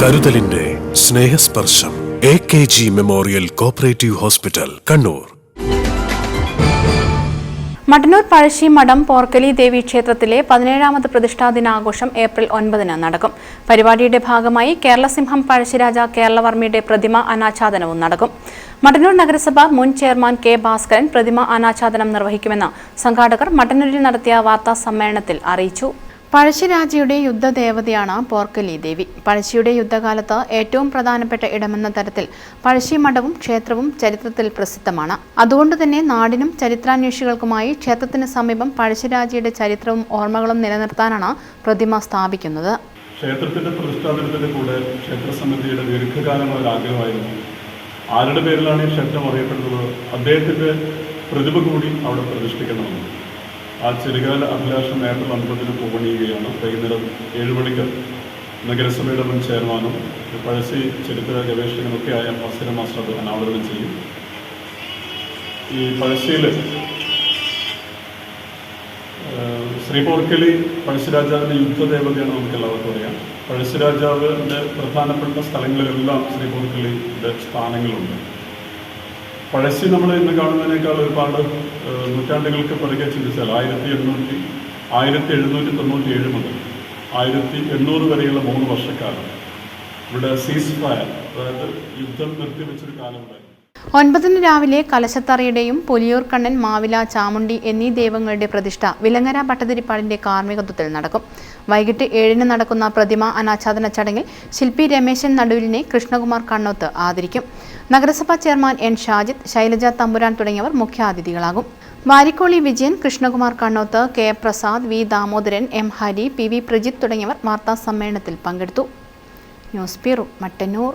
കരുതലിന്റെ Snehasparsham A K G memorial cooperative hospital Kannur. Mattannur Pazhassi മഠം പോർക്കലി ദേവി ക്ഷേത്രത്തിലെ പതിനേഴാമത് പ്രതിഷ്ഠാ ദിനാഘോഷം ഏപ്രിൽ ഒൻപതിന് നടക്കും. പരിപാടിയുടെ ഭാഗമായി കേരളസിംഹം പഴശ്ശിരാജ കേരളവർമ്മയുടെ പ്രതിമ അനാച്ഛാദനവും നടക്കും. മട്ടന്നൂർ നഗരസഭ മുൻ ചെയർമാൻ കെ ഭാസ്കരൻ പ്രതിമ അനാച്ഛാദനം നിർവഹിക്കുമെന്ന് സംഘാടകർ മട്ടന്നൂരിൽ നടത്തിയ വാർത്താ സമ്മേളനത്തിൽ അറിയിച്ചു. പഴശ്ശിരാജയുടെ യുദ്ധദേവതയാണ് പോർക്കലി ദേവി. പഴശ്ശിയുടെ യുദ്ധകാലത്ത് ഏറ്റവും പ്രധാനപ്പെട്ട ഇടമെന്ന തരത്തിൽ പഴശ്ശി മഠവും ക്ഷേത്രവും ചരിത്രത്തിൽ പ്രസിദ്ധമാണ്. അതുകൊണ്ട് തന്നെ നാടിനും ചരിത്രാന്വേഷികൾക്കുമായി ക്ഷേത്രത്തിന് സമീപം പഴശ്ശിരാജയുടെ ചരിത്രവും ഓർമ്മകളും നിലനിർത്താനാണ് പ്രതിമ സ്ഥാപിക്കുന്നത്. ക്ഷേത്രത്തിന്റെ പ്രതിഷ്ഠാപനത്തിന്റെ കൂടെ ക്ഷേത്ര സമിതിയുടെ ദീർഘകാലമായ ആഗ്രഹമായിരുന്നു. ആരുടെ പേരിലാണ് ഈ ക്ഷേത്രം അറിയപ്പെടുന്നത്? അദ്ദേഹത്തിന്റെ പ്രതിഭ കൂടി അവിടെ പ്രതിഷ്ഠിക്കണമെന്ന്. ആ ചെറുകാല അഭിലാഷം ഏപ്രിൽ ഒൻപതിന് പൂവണിയുകയാണ്. വൈകുന്നേരം ഏഴ് മണിക്ക് നഗരസഭയുടെ മുൻ ചെയർമാനും പഴശ്ശി ചരിത്ര ഗവേഷകനൊക്കെ ആയ മത്സര മാസ്റ്റർ അനാവരണം ചെയ്യും. ഈ പഴശ്ശിയിൽ ഏഹ് ശ്രീ പോർക്കലി പഴശ്ശിരാജാവിന്റെ യുദ്ധദേവതയാണ് നമുക്ക് എല്ലാവർക്കും അറിയാം പഴശ്ശിരാജാവിന്റെ പ്രധാനപ്പെട്ട സ്ഥലങ്ങളിലെല്ലാം ശ്രീ പോർക്കലിന്റെ സ്ഥാനങ്ങളുണ്ട്. പഴശ്ശി നമ്മൾ ഇന്ന് കാണുന്നതിനേക്കാൾ ഒരുപാട് നൂറ്റാണ്ടുകൾക്ക് പിറകെ ചിന്തിച്ചാൽ ആയിരത്തി എണ്ണൂറ്റി ആയിരത്തി എഴുന്നൂറ്റി തൊണ്ണൂറ്റി ഏഴ് മുതൽ ആയിരത്തി എണ്ണൂറ് വരെയുള്ള മൂന്ന് വർഷക്കാലം. ഇവിടെ സീസ് ഫയർ അതായത് യുദ്ധം നിർത്തിവെച്ചൊരു കാലമുണ്ടായിരുന്നു ഒൻപതിന് രാവിലെ കലശത്തറയുടെയും പുലിയൂർക്കണ്ണൻ മാവില ചാമുണ്ടി എന്നീ ദൈവങ്ങളുടെ പ്രതിഷ്ഠ വിലങ്ങര ഭട്ടതിരിപ്പാടിന്റെ കാർമ്മികത്വത്തിൽ നടക്കും. വൈകിട്ട് ഏഴിന് നടക്കുന്ന പ്രതിമ അനാച്ഛാദന ചടങ്ങിൽ ശില്പി രമേശൻ നടുവിലിനെ കൃഷ്ണകുമാർ കണ്ണോത്ത് ആദരിക്കും. നഗരസഭാ ചെയർമാൻ എൻ ഷാജിത് ശൈലജ തമ്പുരാൻ തുടങ്ങിയവർ മുഖ്യാതിഥികളാകും. Varikkoli Vijayan Krishnakumar Kannoth K. Prasad V. Damodaran M. Hari P. V. Prajith തുടങ്ങിയവർ വാർത്താ സമ്മേളനത്തിൽ പങ്കെടുത്തു. News bureau Mattannur.